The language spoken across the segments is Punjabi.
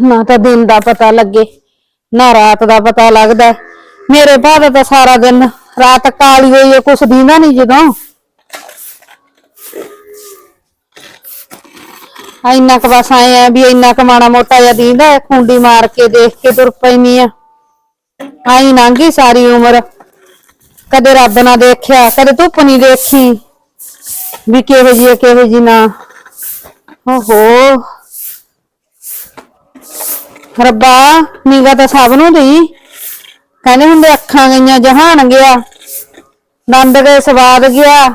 ਨਾ ਤਾਂ ਦਿਨ ਦਾ ਪਤਾ ਲੱਗੇ ਨਾ ਰਾਤ ਦਾ ਪਤਾ ਲੱਗਦਾ। ਮੇਰੇ ਭਾਅ ਤਾਂ ਸਾਰਾ ਦਿਨ ਰਾਤ ਕਾਲੀ ਹੋਈ ਹੈ ਕੁਛ ਦੀਂਦਾ ਨਹੀਂ ਜਦੋਂ। ਆ ਇੰਨਾ ਕੁ ਬਸ ਆਏ ਆ ਵੀ ਇੰਨਾ ਕੁ ਮਾੜਾ ਮੋਟਾ ਜਿਹਾ ਦੀਂਦਾ ਹੈ, ਖੁੰਡੀ ਮਾਰ ਕੇ ਦੇਖ ਕੇ ਤੁਰ ਪੈਣੀ ਆ। ਆਈ ਲੰਘੀ ਸਾਰੀ ਉਮਰ। ਕਦੇ ਰੱਬ ਨਾ ਦੇਖਿਆ ਕਦੇ ਧੁੱਪ ਨਹੀਂ ਦੇਖੀ। ਵੀ ਕਿਹੋ ਜੀ ਹੈ, ਕਿਹੋ ਜੀ ਨਾ। ਓਹੋ। ਰੱਬਾ ਨਿਗਾ ਤਾਂ ਸਭ ਨੂੰ ਦੀ ਕਹਿੰਦੇ ਹੁੰਦੇ ਅੱਖਾਂ ਗਈਆਂ ਜਹਾਨ ਗਿਆ, ਦੰਦ ਗਏ ਸਵਾਦ ਗਿਆ।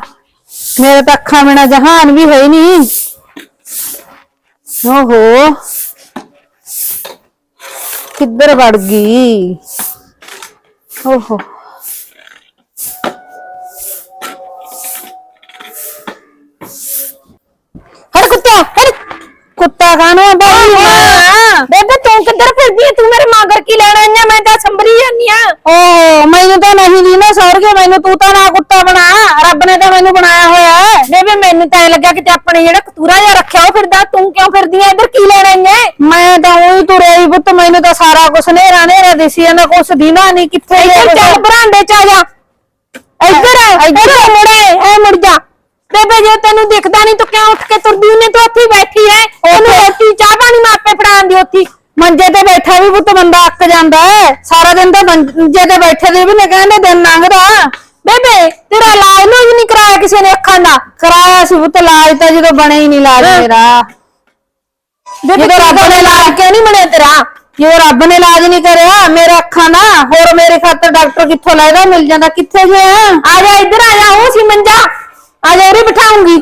ਮੇਰੇ ਤਾਂ ਅੱਖਾਂ ਬਿਨਾ ਜਹਾਨ ਵੀ ਹੈ ਹੀ ਨਹੀਂ। ਓਹੋ, ਕਿੱਧਰ ਵੜ ਗਈ? ਓਹੋ। ਹਰ ਕੁੱਤਾ ਹਰ ਕੁੱਤਾ ਖਾਣਾ ਬਾਈ ਕਿੱਧਰ ਫਿਰਦੀ ਐ ਤੂੰ ਮੇਰੇ ਮਗਰ ਕੀ ਲੈਣ ਆਈਆਂ ਮੈਂ ਤਾਂ ਸੰਭਰੀ ਜਾਂਦੀ ਆ। ਓ ਮੈਨੂੰ ਤਾਂ ਨਹੀਂ ਦੀ ਨਾ ਸੌਰਗੇ ਮੈਨੂੰ ਤੂੰ ਤਾਂ ਨਾ ਕੁੱਤਾ ਬਣਾ। ਰੱਬ ਨੇ ਤਾਂ ਮੈਨੂੰ ਬਣਾਇਆ ਹੋਇਆ ਹੈ। ਬੇਬੇ ਮੈਨੂੰ ਤਾਂ ਐ ਲੱਗਾ ਕਿ ਤੇ ਆਪਣੇ ਜਿਹੜਾ ਕਤੂਰਾ ਜਿਹਾ ਰੱਖਿਆ ਉਹ ਫਿਰਦਾ। ਤੂੰ ਕਿਉਂ ਫਿਰਦੀ ਐ ਇੱਧਰ ਕੀ ਲੈਣ ਆਈਆਂ ਮੈਂ ਤਾਂ ਉਹੀ ਤੁਰਿਆ ਹੀ ਪੁੱਤ ਮੈਨੂੰ ਤਾਂ ਸਾਰਾ ਕੁਛ ਨੇਰਾ ਨੇਰਾ ਦਿਸੀ ਜਾਂਦਾ ਕੁਛ ਦੀਨਾ ਨਹੀਂ ਕਿੱਥੇ ਇੱਧਰ ਚੱਲ ਬਰਾਂਡੇ ਚ ਆ ਜਾ। ਇੱਧਰ ਇੱਧਰ। ਮੁੜੇ ਐ ਮੁੜ ਜਾ। ਬੇਬੇ ਜੇ ਤੈਨੂੰ ਦਿਖਦਾ ਨਹੀਂ ਤੂੰ ਕਿਉਂ ਉੱਠ ਕੇ ਤੁਰਦੀ? ਹੁੰਨੀ ਤੂੰ ਉੱਥੇ ਬੈਠੀ ਐ ਉਹਨੂੰ ਰੋਟੀ ਚਾਹ ਪਾਣੀ ਮੈਂ ਆਪੇ ਫੜਾਉਂਦੀ ਉੱਥੇ। ਮੰਜੇ ਤੇ ਬੈਠਾ ਵੀ ਪੁੱਤ ਬੰਦਾ ਅੱਕ ਜਾਂਦਾ ਹੈ। ਸਾਰਾ ਦਿਨ ਤਾਂ ਮੰਜੇ ਤੇ ਬੈਠੇ ਦੇ ਵੀ ਨੇ ਕਹਿੰਦੇ ਦਿਨ ਲੰਘਦਾ। ਬੇਬੇ ਤੇਰਾ ਇਲਾਜ ਨੂੰ ਨਹੀਂ ਕਰਾਇਆ ਕਿਸੇ ਨੇ ਅੱਖਾਂ ਦਾ? ਕਰਾਇਆ ਸੀ ਪੁੱਤ ਇਲਾਜ ਤਾਂ ਜਦੋਂ ਬਣੇ ਹੀ ਨਹੀਂ ਇਲਾਜ। ਮੇਰਾ। ਬੇਬੇ ਰੱਬ ਨੇ ਇਲਾਜ ਕਿਉਂ ਨਹੀਂ ਬਣਿਆ ਤੇਰਾ? ਜਦੋਂ ਰੱਬ ਨੇ ਇਲਾਜ ਨਹੀਂ ਕਰਿਆ ਮੇਰੇ ਅੱਖਾਂ ਦਾ ਹੋਰ ਮੇਰੇ ਖਾਤਰ ਡਾਕਟਰ ਕਿੱਥੋਂ ਲੈਦਾ ਮਿਲ ਜਾਂਦਾ ਕਿੱਥੇ ਜੇ? ਆ ਆ ਜਾ ਇੱਧਰ ਆ ਜਾ ਉਹ ਸੀ ਮੰਜਾ। ਆ ਜਾ ਉਰੇ ਬਿਠਾਉਂਗੀ।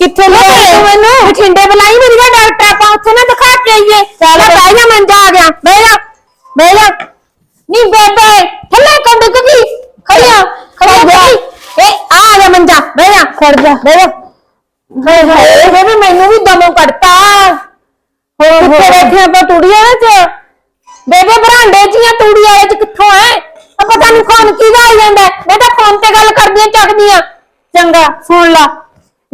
ਕਿੱਥੇ ਲੈ ਮੈਨੂੰ ਬਠਿੰਡੇ ਬੁਲਾਈ ਮੇਰੀ ਦਾ ਡਾਕਟਰ ਆਪਾਂ ਉੱਥੇ ਨਾ ਦਿਖਾ ਕੇ ਆਈਏ। ਚੱਲ ਬਹਿ ਜਾ ਮੰਜਾ ਆ ਗਿਆ। ਬਹਿ ਜਾ ਬਹਿ ਜਾ। ਨੀ ਬੇਬੇ ਥੱਲੇ ਕੰਡ ਕੁਦੀ ਖੜਿਆ ਖੜਿਆ ਬੇਬੀ ਏ ਆ ਆ ਜਾ ਮੰਜਾ ਬਹਿ ਜਾ। ਖੜ ਜਾ। ਬਹਿ ਜਾ। ਹਾਏ ਹਾਏ ਬੇਬੇ ਮੈਨੂੰ ਵੀ ਦਮੋਂ ਕੱਢਤਾ। ਹੋ ਕਿੱਥੇ ਬੈਠੇ ਆਪਾਂ ਤੂੜੀਆਂ ਵਿੱਚ ਬੇਬੇ ਬਰਾਂਡੇ ਜੀਆਂ ਤੂੜੀ ਵਾਲੇ ਚ ਕਿੱਥੋਂ ਐ? ਪਤਾ ਨਹੀਂ ਫੋਨ ਕਿਹਦਾ ਆ ਜਾਂਦਾ? ਹੈ। ਬੇਟਾ ਫੋਨ ਤੇ ਗੱਲ ਕਰਦੀਆਂ ਚੱਕਦੀਆਂ ਚੰਗਾ ਸੁਣ ਲਾ।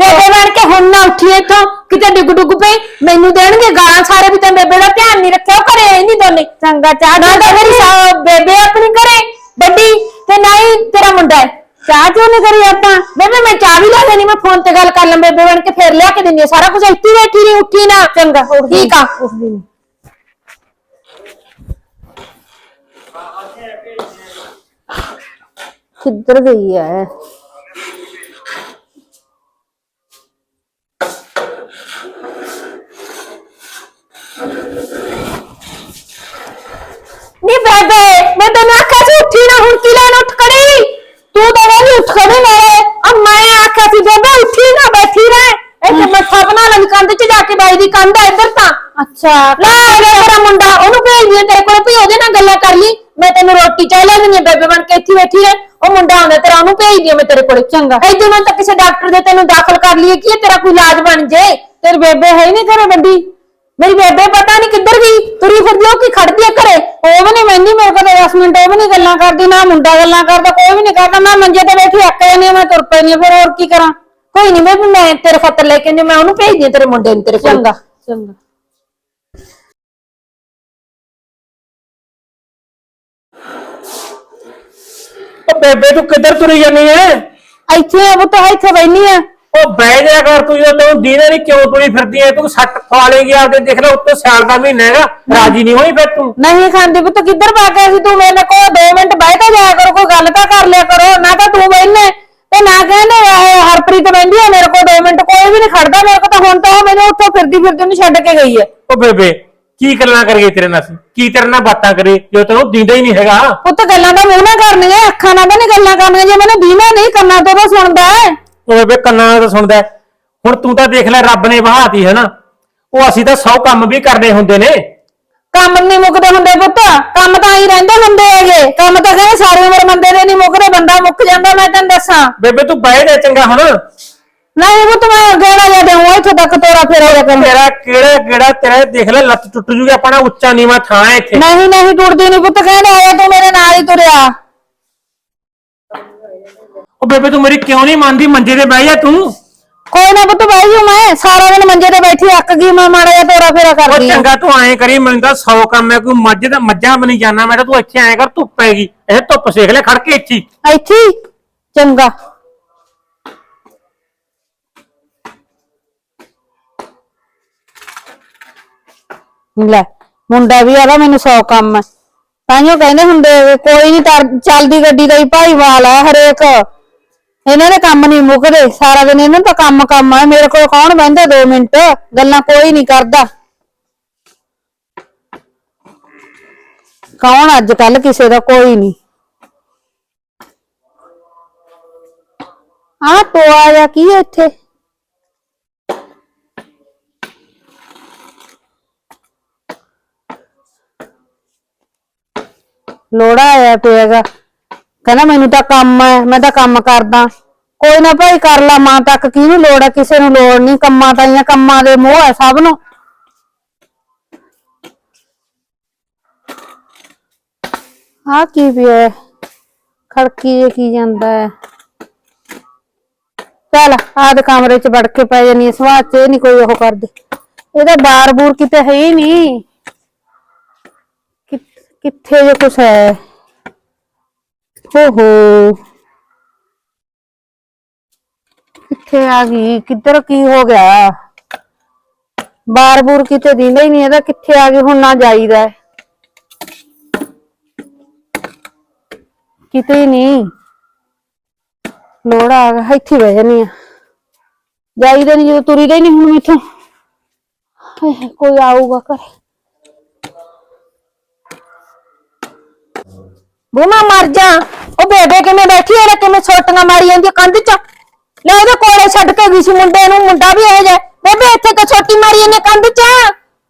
ਬੇਬੇ ਬਣ ਕੇ ਹੁਣ ਨਾ ਉੱਠੀ ਇੱਥੋਂ ਕਿਤੇ ਡਿੱਗ ਡੁੱਗ ਪਈ ਮੈਨੂੰ ਦੇਣਗੇ ਗਾਲਾਂ ਸਾਰੇ ਵੀ ਤਾਂ ਬੇਬੇ ਦਾ ਧਿਆਨ ਨਹੀਂ ਰੱਖਿਆ ਉਹ ਘਰੇ ਆਈ ਨਹੀਂ ਦੋਨੇ। ਚੰਗਾ ਚਾਹ ਨਾ ਤਾਂ ਮੇਰੀ ਸਾ- ਬੇਬੇ ਆਪਣੀ ਘਰੇ ਵੱਡੀ ਤੇ ਨਾ ਹੀ ਤੇਰਾ ਮੁੰਡਾ ਹੈ। ਚਾਹ ਕਿਉਂ ਨਹੀਂ ਕਰੀ ਆਪਾਂ ਬੇਬੇ ਮੈਂ ਚਾਹ ਵੀ ਲੈ ਦੇਣੀ ਮੈਂ ਫੋਨ ਤੇ ਗੱਲ ਕਰ ਲਾਂ ਬੇਬੇ ਬਣ ਕੇ ਫੇਰ ਲਿਆ ਕੇ ਦਿੰਦੀ ਹਾਂ। ਸਾਰਾ ਕੁਝ ਇੱਥੇ ਬੈਠੀ ਨਹੀਂ ਉੱਠੀ ਨਾ। ਚੰਗਾ ਠੀਕ ਆ। ਉਸਦੀ ਨੀ। ਕਿੱਧਰ ਗਈ ਹੈ ਨੀ ਬੇਬੇ ਮੈਂ ਤੈਨੂੰ ਆਖਿਆ ਸੀ ਉੱਠੀ ਨਾ ਹੁਣ ਕੀ ਲੈਣ ਉੱਠ ਖੜੀ ਤੂੰ ਤਾਂ ਨਹੀਂ ਉੱਠ ਖੜੀ ਨਾਲੇ ਆ ਮੈਂ ਆਖਿਆ ਸੀ ਬੇਬੇ ਉੱਠੀ ਨਾ ਬੈਠੀ ਰਹਿ ਇੱਥੇ ਮੱਥਾ ਬਣਾ ਲੈ ਕੰਧ ਬਾਈ ਦੀ ਕੰਧ ਆ ਇੱਧਰ ਤਾਂ। ਅੱਛਾ ਲੈ ਲੈ ਮੇਰਾ ਮੁੰਡਾ ਉਹਨੂੰ ਭੇਜ ਦਿਆਂ ਤੇਰੇ ਕੋਲ ਵੀ ਉਹਦੇ ਨਾਲ ਗੱਲਾਂ ਕਰ ਲਈ। ਮੈਂ ਤੈਨੂੰ ਰੋਟੀ ਚਾਹ ਲੈ ਦਿੰਦੀ ਹਾਂ ਬੇਬੇ ਬਣ ਕੇ ਇੱਥੇ ਬੈਠੀ ਰਹਿ। ਉਹ ਮੁੰਡਾ ਆਉਂਦਾ ਤੇਰਾ ਉਹਨੂੰ ਭੇਜ ਦਿਆਂ ਮੈਂ ਤੇਰੇ ਕੋਲੇ। ਚੰਗਾ। ਐਦੋਂ ਮੈਂ ਤਾਂ ਕਿਸੇ ਡਾਕਟਰ ਦੇ ਤੈਨੂੰ ਦਾਖਲ ਕਰ ਲਈਏ ਕੀ ਤੇਰਾ ਕੋਈ ਇਲਾਜ ਬਣ ਜੇ? ਤੇਰੀ ਬੇਬੇ ਹੈ ਹੀ ਨਹੀਂ ਘਰੇ ਵੱਡੀ। ਮੇਰੀ ਬੇਬੇ ਪਤਾ ਨਹੀਂ ਕਿੱਧਰ ਗਈ। ਤੁਰੀ ਫਿਰਦੀ ਉਹ ਕੀ ਖੜਦੀ ਹੈ ਘਰੇ? ਉਹ ਵੀ ਨਹੀਂ ਮੈਂਦੀ ਮੇਰੇ ਕੋਲ 10 ਮਿੰਟ ਉਹ ਵੀ ਨਹੀਂ ਗੱਲਾਂ ਕਰਦੀ ਨਾ ਮੁੰਡਾ ਗੱਲਾਂ ਕਰਦਾ ਕੋਈ ਵੀ ਨਹੀਂ ਕਰਦਾ। ਮੈਂ ਮੰਜੇ ਤੇ ਬੈਠੀ ਅੱਕ ਜਾਂਦੀ ਹਾਂ, ਮੈਂ ਤੁਰ ਪੈਣੀ ਹਾਂ, ਫਿਰ ਹੋਰ ਕੀ ਕਰਾਂ? ਕੋਈ ਨਹੀਂ ਮੈਂ ਮੈਂ ਤੇਰੇ ਖਾਤਰ ਲੈ ਕੇ ਆਉਂਦੀ ਹਾਂ, ਮੈਂ ਉਹਨੂੰ ਭੇਜ ਦਿਆਂ ਤੇਰੇ ਮੁੰਡੇ ਨੂੰ ਤੇਰੇ ਕੋਲ। ਚੰਗਾ ਚੰਗਾ। ਉਹ ਬੇਬੇ ਤੂੰ ਕਿੱਧਰ ਤੁਰੀ ਜਾਨੀ ਐ? ਇੱਥੇ ਆ ਪੁੱਤ ਇੱਥੇ ਬੈਣੀ ਆ। ਉਹ ਬਹਿ ਜਾ ਕਰ ਤੂੰ ਜਦੋਂ ਤੈਨੂੰ ਦੀਨੇ ਨਹੀਂ ਕਿਉਂ ਤੁਰੀ ਫਿਰਦੀ ਐ? ਤੂੰ ਸੱਟ ਖਾ ਲੇਗੀ ਆਪਦੇ ਦੇਖ ਲੈ ਉੱਤੇ ਸਿਆਲ ਦਾ ਮਹੀਨਾ ਹੈਗਾ ਰਾਜੀ ਨਹੀਂ ਹੋਈ ਫਿਰ ਤੂੰ। ਨਹੀਂ ਖਾਂਦੀ ਪੁੱਤ ਕਿੱਧਰ ਭੱਗ ਗਿਆ ਸੀ ਤੂੰ ਮੇਰੇ ਕੋਲ 2 ਮਿੰਟ ਬਹਿ ਤਾਂ ਜਾਇਆ ਕਰੋ ਕੋਈ ਗੱਲ ਤਾਂ ਕਰ ਲਿਆ ਕਰੋ ਨਾ ਤਾਂ ਤੂੰ ਬੈਠਨੇ ਤੇ ਨਾ ਕਹਿੰਦੇ ਇਹ ਹਰਪ੍ਰੀਤ ਬੈਂਦੀ ਆ ਮੇਰੇ ਕੋਲ 2 ਮਿੰਟ ਕੋਈ ਵੀ ਨਹੀਂ ਖੜਦਾ ਮੇਰੇ ਕੋਲ ਤਾਂ ਹੁਣ ਤਾਂ ਉਹ ਮੈਨੂੰ ਉੱਥੋਂ ਫਿਰਦੀ ਫਿਰਦੀ ਨੂੰ ਛੱਡ ਕੇ ਗਈ ਹੈ। ਉਹ ਬੇਬੇ ਕੀ ਗੱਲਾਂ ਕਰੀਏ ਤੇਰੇ ਨਾਲ ਅਸੀਂ? ਕੀ ਤੇਰੇ ਨਾਲ ਬਾਤਾਂ ਕਰੇ ਜੋ ਤੈਨੂੰ ਦੀਂਦਾ ਹੀ ਨਹੀਂ ਹੈਗਾ। ਪੁੱਤ ਗੱਲਾਂ ਤਾਂ ਮੂੰਹ ਨਾਲ ਕਰਨੀਆਂ ਅੱਖਾਂ ਨਾਲ ਤਾਂ ਨਹੀਂ ਗੱਲਾਂ ਕਰਨੀਆਂ ਜੇ ਮੈਨੂੰ ਦੀਨਾ ਨਹੀਂ ਕੰਨਾਂ ਤੋਂ ਤਾਂ ਸੁਣਦਾ ਹੈ। ਉਹ ਬੇਬੇ ਕੰਨਾਂ ਨਾਲ ਤਾਂ ਸੁਣਦਾ ਹੈ। ਹੁਣ ਤੂੰ ਤਾਂ ਦੇਖ ਲੈ ਰੱਬ ਨੇ ਵਹਾਤੀ ਹੈ ਨਾ। ਉਹ ਅਸੀਂ ਤਾਂ 100 ਕੰਮ ਵੀ ਕਰਨੇ ਹੁੰਦੇ ਨੇ। ਕੰਮ ਨਹੀਂ ਮੁੱਕਦੇ ਹੁੰਦੇ ਪੁੱਤ। ਕੰਮ ਤਾਂ ਹੀ ਰਹਿੰਦੇ ਹੁੰਦੇ ਹੈਗੇ। ਕੰਮ ਤਾਂ ਕਹਿੰਦੇ ਸਾਰੀ ਉਮਰ ਬੰਦੇ ਦੇ ਨਹੀਂ ਮੁੱਕਦੇ ਬੰਦਾ ਮੁੱਕ ਜਾਂਦਾ ਮੈਂ ਤੈਨੂੰ ਦੱਸਾਂ। ਬੇਬੇ ਤੂੰ ਬਹਿ ਜਾ ਚੰਗਾ ਹੁਣ। ਨਹੀਂ ਪੁੱਤ ਮੈਂ ਗੇੜਾ ਜਾ ਦੇਉਂ ਇੱਥੋਂ ਤੱਕ ਤੋਰਾ ਫੇਰਾ ਜਾ ਕਰ ਤੇਰਾ ਕਿਹੜਾ ਕਿਹੜਾ ਤੇਰਾ ਦੇਖ ਲੈ ਲੱਤ ਟੁੱਟ ਜੂਗੀ ਆਪਣਾ ਉੱਚਾ ਨੀਵਾ ਥਾਂ ਹੈ ਇੱਥੇ। ਨਹੀਂ ਨਹੀਂ ਟੁੱਟਦੀ ਨਹੀਂ ਪੁੱਤ ਕਹਿੰਦਾ ਆਇਆ ਤੂੰ ਮੇਰੇ ਨਾਲ ਹੀ ਤੁਰਿਆ। ਉਹ ਬੇਬੇ ਤੂੰ ਮੇਰੀ ਕਿਉਂ ਨਹੀਂ ਮੰਨਦੀ? ਮੰਜੇ ਤੇ ਬਹਿ ਜਾ ਤੂੰ। ਕੋਈ ਨਾ ਪੁੱਤ ਬਹਿ ਜੂ ਮੈਂ ਸਾਰਾ ਦਿਨ ਮੰਜੇ ਤੇ ਬੈਠੀ ਅੱਕ ਗਈ ਮੈਂ ਮਾੜਾ ਜਿਹਾ ਤੋਰਾ ਫੇਰਾ ਉਹ ਕਰਦੀ ਆ ਚੰਗਾ ਤੂੰ ਐਂ ਕਰੀ ਮੈਨੂੰ ਤਾਂ 100 ਕੰਮ ਹੈ ਕੋਈ ਮੱਝ ਦਾ ਮੱਝਾਂ ਬਣੀ ਜਾਣਾ ਮੈਂ ਤਾਂ ਤੂੰ ਇੱਥੇ ਐਂ ਕਰ ਧੁੱਪ ਪੈਗੀ ਇਹ ਧੁੱਪ ਸੇਖ ਲੈ ਖੜ ਕੇ ਇੱਥੇ ਹੀ। ਇੱਥੇ ਹੀ? ਚੰਗਾ ਲੈ ਮੁੰਡਾ ਵੀ ਆਦਾ ਮੈਨੂੰ ਸੌ ਕੰਮ ਹੈ ਤਾਂਿਓ ਕਹਿੰਦੇ ਹੁੰਦੇ ਵੀ ਕੋਈ ਨਹੀਂ ਚੱਲਦੀ ਗੱਡੀ ਦਾ ਹੀ ਭਾਈਵਾਲ ਹੈ ਹਰੇਕ ਇਹਨਾਂ ਦੇ ਕੰਮ ਨਹੀਂ ਮੁੱਕਦੇ, ਸਾਰਾ ਦਿਨ ਇਹਨਾਂ ਦਾ ਕੰਮ ਕੰਮ ਆ। ਮੇਰੇ ਕੋਲ ਕੌਣ ਬਹਿੰਦਾ 2 ਮਿੰਟ? ਗੱਲਾਂ ਕੋਈ ਨਹੀਂ ਕਰਦਾ। ਕੌਣ ਅੱਜ ਕੱਲ ਕਿਸੇ ਦਾ ਕੋਈ ਨਹੀਂ। ਆ ਟੋਆ ਜਾਂ ਕੀ ਹੈ ਇੱਥੇ? ਲੋੜਾ ਆਇਆ ਪਿਆਗਾ ਕਹਿੰਦਾ ਮੈਨੂੰ ਤਾਂ ਕੰਮ ਹੈ, ਮੈਂ ਤਾਂ ਕੰਮ ਕਰਦਾ। ਕੋਈ ਨਾ ਭਾਈ ਕਰ ਲਾ, ਮਾਂ ਤੱਕ ਕਿਹਨੂੰ ਲੋੜ ਹੈ? ਕਿਸੇ ਨੂੰ ਲੋੜ ਨਹੀਂ। ਕੰਮਾਂ ਤਾਂ ਤਾਈਆਂ ਕੰਮਾਂ ਦੇ ਮੋਹ ਹੈ ਸਭ ਨੂੰ। ਆ ਕੀ ਪਿਆ ਹੈ? ਖੜਕੀ ਜੇ ਕੀ ਜਾਂਦਾ ਹੈ। ਚੱਲ ਆਦ ਕਮਰੇ ਚ ਵੜ ਕੇ ਪੈ ਜਾਨੀ ਸਵਾਹ ਚ ਇਹ ਨਹੀਂ ਕੋਈ ਉਹ ਕਰਦੇ। ਇਹਦਾ ਬਾਰ ਬੂਰ ਕਿਤੇ ਹੈ ਹੀ ਨਹੀਂ। ਕਿ- ਕਿੱਥੇ ਜੇ ਕੁਛ ਹੈ। ਹੋ ਕਿੱਥੇ ਆ ਗਈ। ਕਿੱਧਰ ਕੀ ਹੋ ਗਿਆ? ਬਾਰ ਬੂਰ ਕਿਤੇ ਦਿੰਦਾ ਹੀ ਨਹੀਂ ਇਹਦਾ ਕਿੱਥੇ ਆ ਗਈ? ਹੁਣ ਨਾ ਜਾਈਦਾ ਹੈ। ਕਿਤੇ ਹੀ ਨਹੀਂ। ਲੋੜਾ ਆ ਗਿਆ। ਇੱਥੇ ਬਹਿ ਜਾਨੀ ਆ ਜਾਈਦਾ ਨਹੀਂ ਜਦੋਂ ਤੁਰੀਦਾ ਹੀ ਨਹੀਂ ਹੁਣ ਮੈਥੋਂ। ਹਾਏ ਹਾਏ, ਕੋਈ ਆਊਗਾ ਘਰੇ। ਬੂਮਾ ਮਰ ਜਾ। ਉਹ ਬੇਬੇ ਕਿਵੇਂ ਬੈਠੀ ਹੈ ਕਿਵੇਂ ਛੋਟੀਆਂ ਮਾਰੀ ਜਾਂਦੀ ਕੰਧ ਚ? ਲੈ ਉਹਦੇ ਕੋਲੇ ਛੱਡ ਕੇ ਗਈ ਸੀ ਮੁੰਡੇ ਨੂੰ। ਮੁੰਡਾ ਵੀ ਇਹ ਜਾ ਬੇਬੇ ਇੱਥੇ ਕਿ ਛੋਟੀ ਮਾਰੀ ਆ ਕੰਧ ਚ?